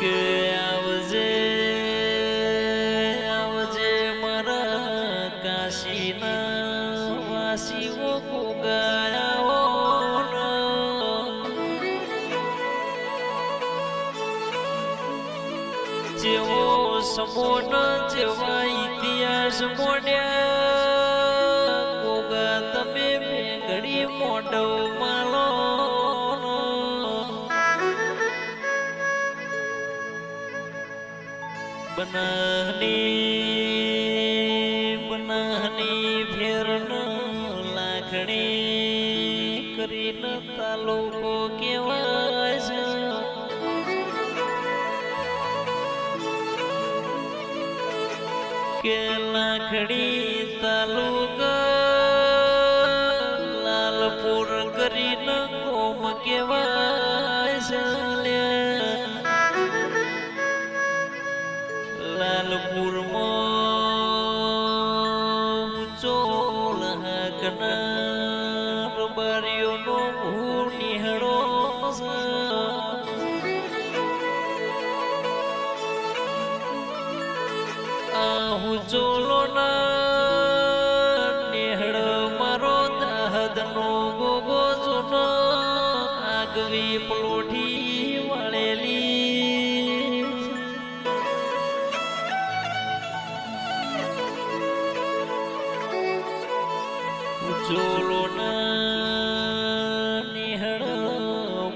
કે આવજે આવજે મારા કાશીના વાસીઓ ગોગાયાઓ જેવો સમોન જેવા ઇતિહાસ મોડ્યા ગોગા તમે મેઘડી મોઢવ bên ni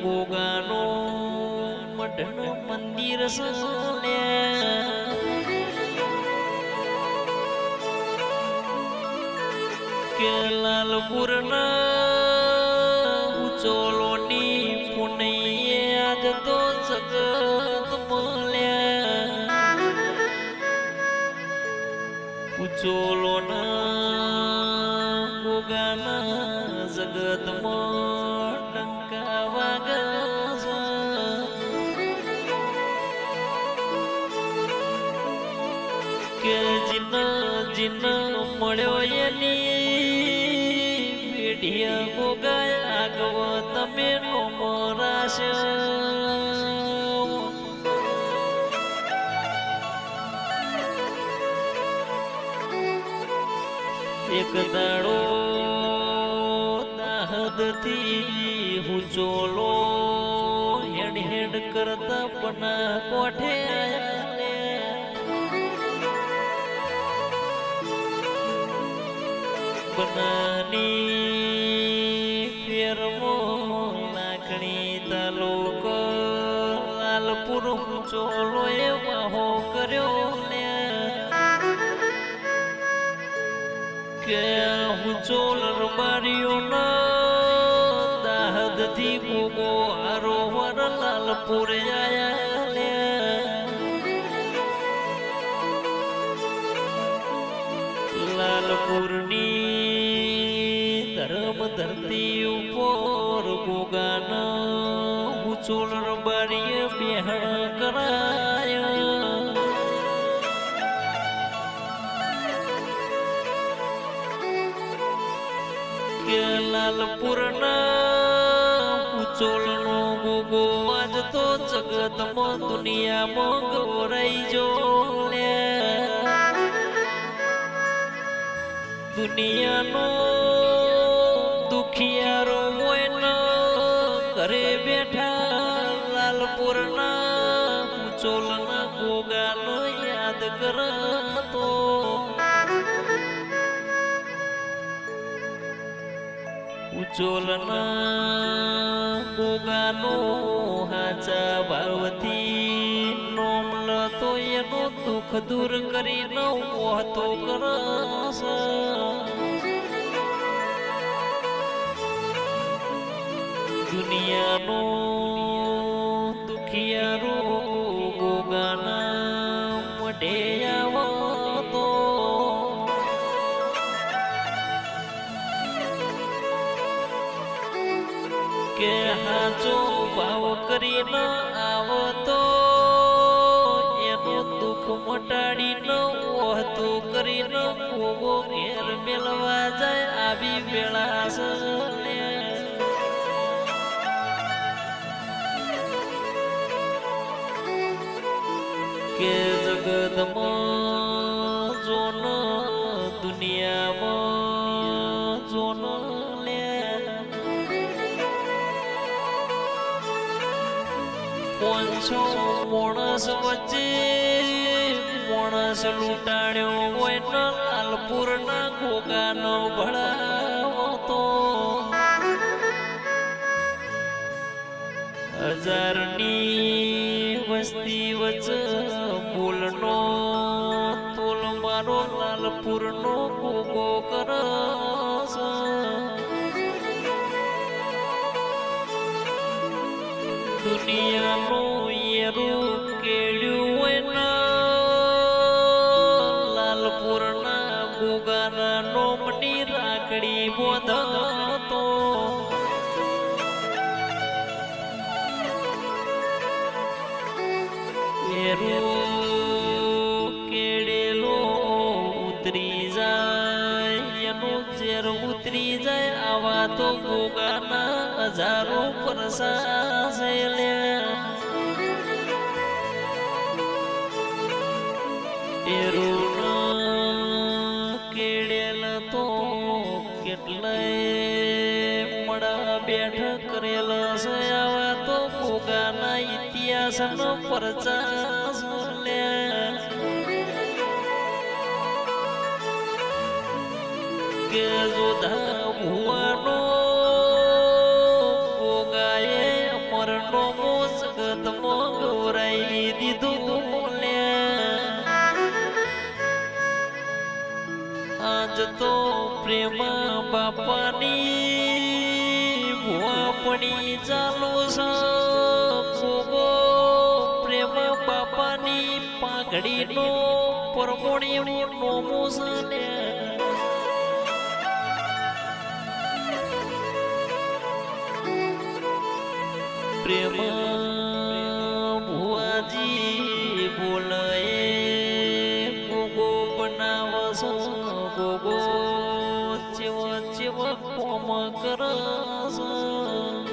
ગોગાનો મઢનો મંદિર સલ્યા કે લાલપુરના ઉચોલોની જીન જીન મળ્યો એની પેઢિયા ભોગાયા આગવ તમે નો મરાશ. એક દાડો દાહદથી હું ચોલો હેડ હેડ કરતા પણ કોઠે આયા લાકડી તાલુકો લાલપુર ચોલો વાહો કર્યો લે કે હું ચોલ રબારીઓ ના દાહદથી ગોગો હારો વર લાલપુર આયા લાલપુરની ધર્મ ધરતી ઉપર ગોગાન ઉછોળ રબારીએ બેહણ કરાય. કે લાલપુરના ઉચોલનો ગોગો આજ તો જગતમાં દુનિયામાં ગોરાઈ જો લે દુનિયાનો દુખિયારો મોયનો ઘરે બેઠા લાલપુરના ઉચોલના ગોગાનો યાદ કરતો. ઉચોલના ગોગાનો હાચા પાર્વતી નોમ લતો એનો દુઃખ દૂર કરી ન હતો કરસ દુનિયાનો દુખિયારો ગોગાના મઢે આવતો. કે હાચો ભાવ કરીને આવતો, એનું દુઃખ મટાડીને ઓહતું કરી ન ભોગો ઘેર મેળવા જાય. આવી વેળા સલે જગતમાં જોન દુનિયામાં જોન લે પાંચસો માણસ વચ્ચે માણસ લૂંટાણ્યો હોય ના લાલપુરના ગોગાનો ભળાવો તો. હજારની વસ્તી વચ્ચ દુનિયાનું એરું કેળ્યું હોય ન લાલપુરના ગોગાના નોમની રાખડી બોધતો કેળેલો ઉતરી જાય એનું ઝેર ઉતરી જાય આવા તો ગોગાના હજારો પરસા છે લ્યા. એરું કેળેલ તો કેટલાય મડા બેઠ કરેલ છે આવા તો ભોગાના ઇતિહાસનો પરચાસ લ્યા. કે જોધા મોસગતમાં ગૌરાઈ દીધું લ્યા. આજ તો પ્રેમ બાપાની ભુવાપણી ચાલુ પ્રેમ બાપાની પાઘડીનો પરમોણી નોમો લ્યા. પ્રેમ કોમ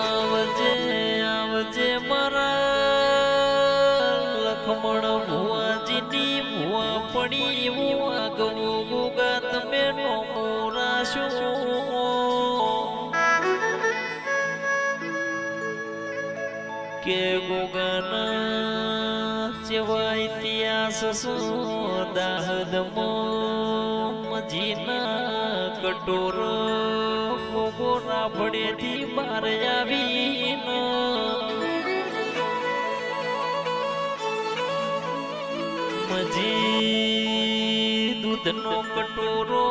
આવજે આવજે મારા લખમણ ભુવાજીની ભુવા પડી ભુવા આગવું ગોગા તમે નો મોરાશો કે ગોગાના જેવા ઇતિહાસ સો દાહદમાં મજીના કટોર ગોગો રાફડેથી બહાર આવીને. મજી દૂધનો કટોરો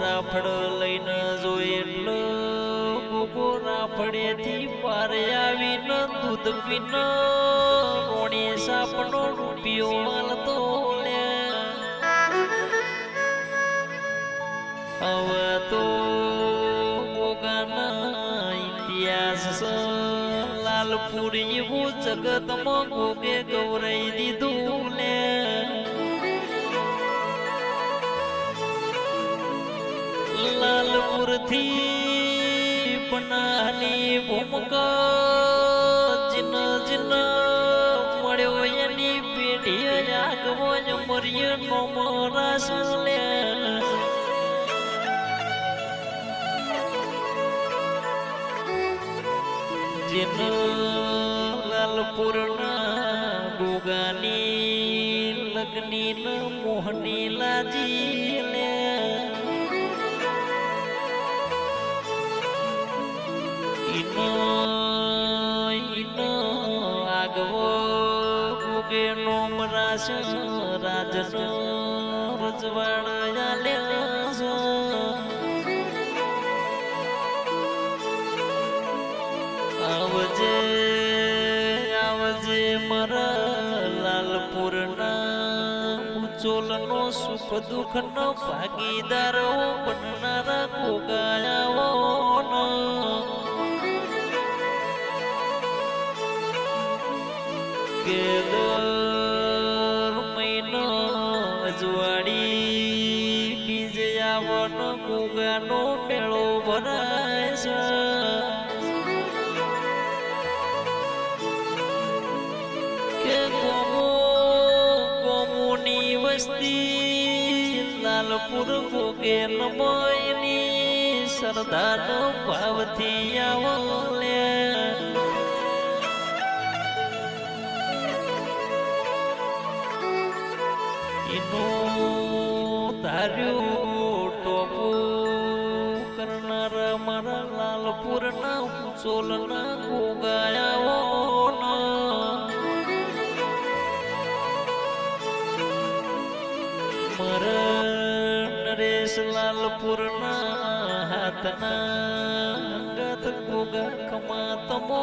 રાફડ લઈને એટલે ગોગો રાફડેથી પાર આવીને. દૂધ પીને રોણી સાપનો રૂપિયો હાલતો હવે તો ગોગાના ઇતિહાસ. લાલપુર એવું જગતમાં ગોગે ગૌરાઈ દીધું લે લાલપુરથી પનાની ભૂમકા જિન જિન મળ્યો એની પેઢી આગવો જ મર્યો નો મરાશ લે લગ્ની ન મોહની લાજી લે ઇનો ઈનો આગવો ગુગે નોમરાશ રાજનો રજવાડા આલ્યા ઉચોલનો સુખ દુઃખનો ભાગીદાર બનનારા ગોગાયાઓ કે દર મહિનો અજવાળી બીજે મેળો ભરાય. લાલપુર ભોગે નમોયની સરદારનો ભાવથી આવો લે એનું ધાર્યું ટોપુ કરનાર મારા લાલપુરના ચોલના ગોગાયાઓ selalu purna hatana Gata kuga kematamu